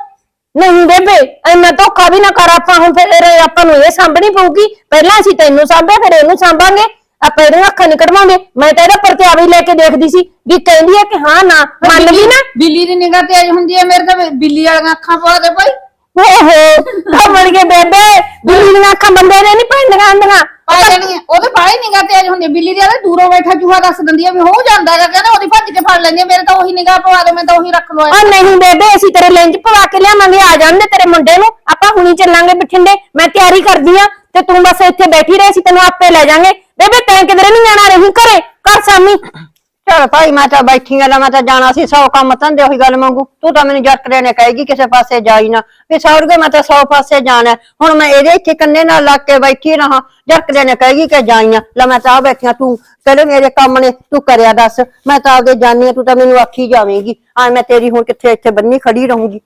ਨਹੀਂ ਬੇਬੇ ਐਨਾ ਧੋਖਾ ਵੀ ਨਾ ਕਰ ਆਪਾਂ ਹੁਣ ਫਿਰ ਇਹ ਆਪਾਂ ਨੂੰ ਇਹ ਸਾਂਭਣੀ ਪਊਗੀ। ਪਹਿਲਾਂ ਅਸੀਂ ਤੈਨੂੰ ਸਾਂਭਿਆ ਫਿਰ ਇਹਨੂੰ ਸਾਂਭਾਂਗੇ। ਆਪਾਂ ਇਹਦੀਆਂ ਅੱਖਾਂ ਨਹੀਂ ਕਢਵਾਉਂਦੇ। ਮੈਂ ਤਾਂ ਇਹਦਾ ਹੀ ਲੈ ਕੇ ਦੇਖਦੀ ਸੀ ਵੀ ਕਹਿੰਦੀ ਹੈ ਕਿ ਹਾਂ ਨਾ ਮੰਨ ਗਈ ਨਾ। ਬਿੱਲੀ ਦੀ ਨਿਗਾਹ ਤੇਜ਼ ਹੁੰਦੀ ਹੈ ਮੇਰੇ ਤਾਂ ਬਿੱਲੀ ਵਾਲੀਆਂ ਅੱਖਾਂ ਪਵਾ ਦੇ ਭਾਈ। ਓਹੋ ਕਮਲ ਕੇ ਬੇਬੇ ਬਿੱਲੀ ਦੀਆਂ ਅੱਖਾਂ ਬੰਦੇ ਨੇ ਨਹੀਂ ਪੈਂਦੀਆਂ ਆਂਦੀਆਂ ਪਾ ਲੈਣੀ ਉਹਦੇ ਬਾਹਲੀ ਨਿਗਾਹ ਤੇਜ਼ ਹੁੰਦੀ। ਹੈ ਬਿੱਲੀ ਦੀ ਆਲੇ ਦੂਰੋਂ ਬੈਠਾ ਚੂਹਾ ਦੱਸ ਦਿੰਦੀ ਹੈ ਵੀ ਹੋ ਜਾਂਦਾ ਹੈਗਾ ਕਹਿੰਦਾ ਉਹਦੀ ਭੱਜ ਕੇ ਫੜ ਲੈਂਦੀ ਮੇਰੇ ਤਾਂ ਉਹੀ ਨਿਗਾਹ ਪਵਾ ਦੇ ਮੈਂ ਤਾਂ ਉਹੀ ਰੱਖ ਲਵਾਂ। ਆ ਨਹੀਂ ਬੇਬੇ ਅਸੀਂ ਤੇਰੇ ਲੈਂਜ ਪਵਾ ਕੇ ਲਿਆਵਾਂਗੇ ਆ ਜਾਂਦੇ ਤੇਰੇ ਮੁੰਡੇ ਨੂੰ। ਆਪਾਂ ਹੁਣੀ ਚੱਲਾਂਗੇ ਬਠਿੰਡੇ ਮੈਂ ਤਿਆਰੀ ਕਰਦੀ ਆ ਤੇ ਤੂੰ ਬਸ ਇੱਥੇ ਬੈਠੀ ਰਹੇ ਅਸੀਂ ਤੈਨੂੰ ਆਪੇ ਲੈ ਜਾਾਂਗੇ। ਬੇਬੇ ਤੈਂ ਕਿਧਰੇ ਨਹੀਂ ਜਾਣਾ ਰਹੀ ਘਰੇ? ਕਰ ਸਾਮੀ। ਚਲ ਭਾਈ ਮੈਂ ਤਾਂ ਬੈਠੀ ਆ ਮੈਂ ਤਾਂ ਜਾਣਾ ਸੀ, ਸੌ ਕੰਮ ਧੰਦੇ ਉਹੀ ਗੱਲ ਮੰਗੂ ਤੂੰ ਤਾਂ ਮੈਨੂੰ ਜੱਟਰੇ ਨੇ ਕਹੇਗੀ ਕਿਸੇ ਪਾਸੇ ਜਾਈ ਨਾ। ਵੀ ਸੌਰਗੇ ਮੈਂ ਤਾਂ ਸੌ ਪਾਸੇ ਜਾਣਾ। ਹੁਣ ਮੈਂ ਇਹਦੇ ਇੱਥੇ ਕੰਨੇ ਨਾਲ ਲੱਗ ਕੇ ਬੈਠੀ ਰਹਾ। ਜੱਟਰੇ ਨੇ ਕਹੇਗੀ ਕਿ ਜਾਈ ਨਾ ਲੈ ਮੈਂ ਤਾਂ ਆ ਬੈਠੀ ਤੂੰ ਕਹਿੰਦੇ ਮੇਰੇ ਕੰਮ ਨੇ, ਤੂੰ ਕਰਿਆ ਦੱਸ। ਮੈਂ ਤਾਂ ਆਪਦੇ ਜਾਣੀ ਤੂੰ ਤਾਂ ਮੈਨੂੰ ਆਖੀ ਜਾਵੇਂਗੀ। ਆ ਮੈਂ ਤੇਰੀ ਹੁਣ ਕਿੱਥੇ, ਇੱਥੇ ਬੰਨੀ ਖੜੀ ਰਹੂੰਗੀ।